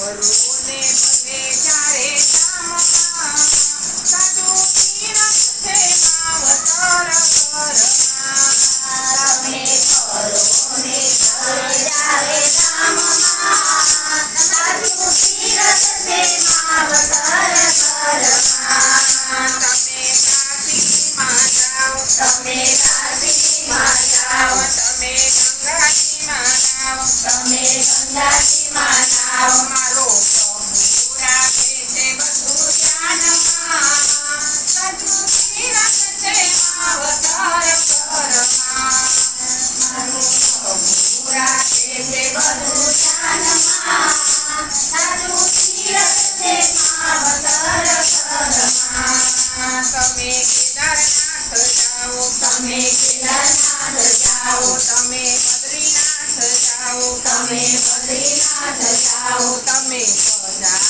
और रोने તમે કેદારના થતાઓ તમે કેદારના થતાઓ તમે બદ્રીનાથ થતાઓ તમે બદ્રીનાથ થતાઓ તમે પધાર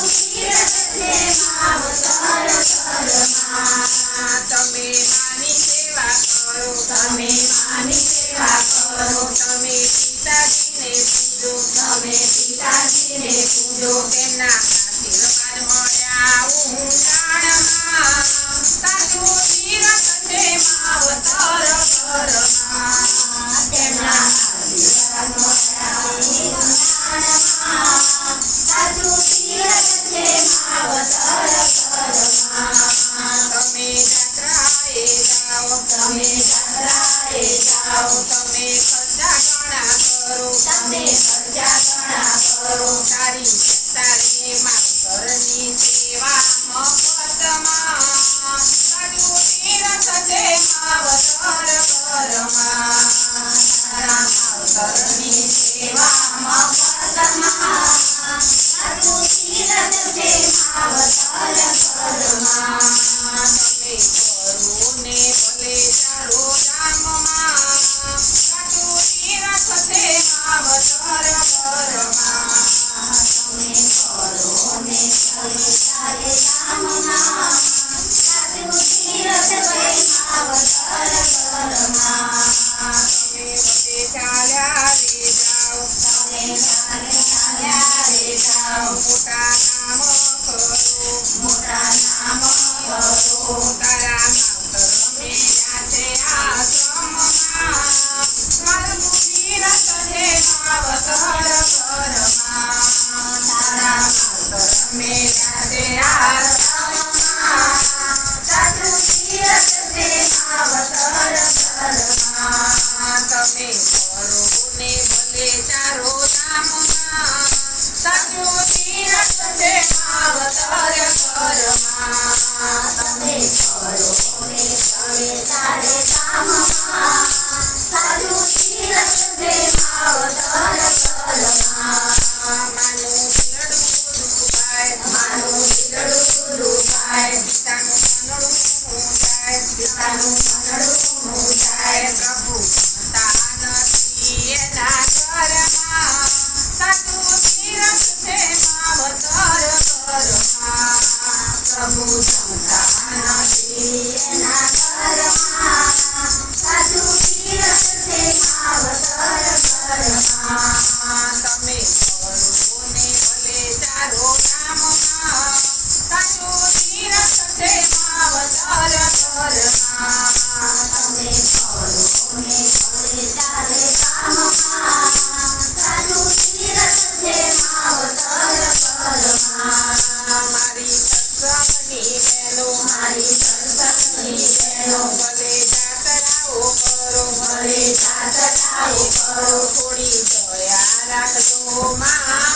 તમે સજાણા કરો તમે સજાણા કરો. તારી સાથે માસ્તરની સેવા મફતમાં. સાધુ તીર્થ જેવા અવસર કરમાં કરો ભલે તારો મોટા કામ કરો તારા મારું કરું પૂરી જોયા રાખજો મા